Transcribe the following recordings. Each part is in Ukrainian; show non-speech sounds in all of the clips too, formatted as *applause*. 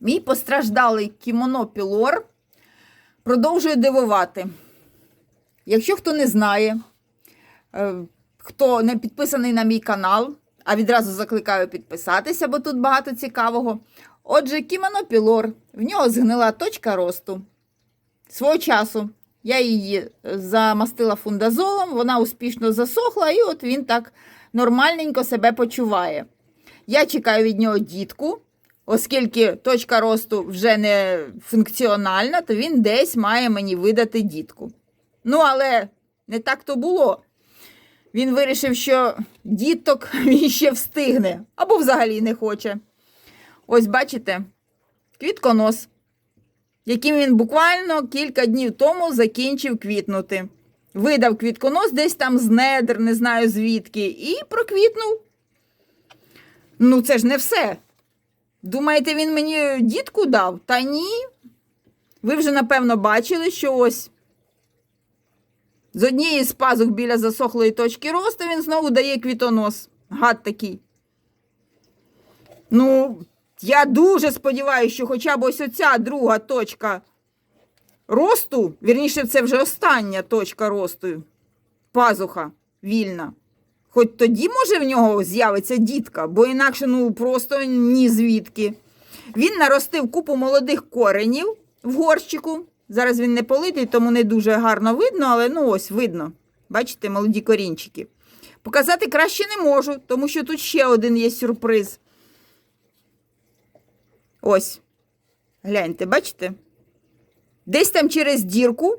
Мій постраждалий кімоно Пілор продовжує дивувати. Якщо хто не знає, е, хто не підписаний на мій канал, а відразу закликаю підписатися, бо тут багато цікавого. Отже, кімоно Пілор, в нього згнила точка росту. Свого часу я її замастила фундазолом, вона успішно засохла, і от він так нормальненько себе почуває. Я чекаю від нього дітку, оскільки точка росту вже не функціональна, то він десь має мені видати дітку. Ну, але не так то було. Він вирішив, що діток *laughs* він ще встигне, або взагалі не хоче. Ось бачите, квітконос, яким він буквально кілька днів тому закінчив квітнути. Видав квітконос десь там з недр, не знаю звідки, і проквітнув. Ну, це ж не все. Думаєте, він мені дітку дав? Та ні. Ви вже, напевно, бачили, що ось з однієї з пазух біля засохлої точки росту він знову дає квітонос. Гад такий. Ну, я дуже сподіваюся, що хоча б ось оця друга точка росту, вірніше, це вже остання точка росту, пазуха вільна. Хоч тоді, може, в нього з'явиться дітка, бо інакше ну просто ні звідки. Він наростив купу молодих коренів в горщику. Зараз він не политий, тому не дуже гарно видно, але ну ось видно. Бачите, молоді корінчики. Показати краще не можу, тому що тут ще один є сюрприз. Ось. Гляньте, бачите? Десь там через дірку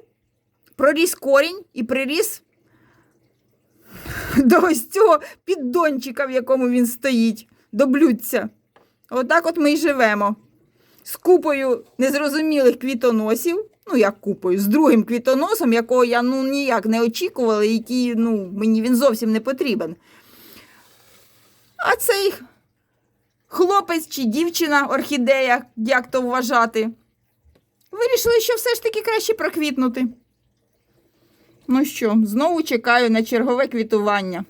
проріс корінь і приріс до ось цього піддончика, в якому він стоїть, до блюдця. Отак от ми й живемо. З купою незрозумілих квітоносів, ну як купою, з другим квітоносом, якого я ну ніяк не очікувала, який ну, мені він зовсім не потрібен. А цей хлопець чи дівчина, орхідея, як то вважати, вирішили, що все ж таки краще проквітнути. Ну що, знову чекаю на чергове квітування.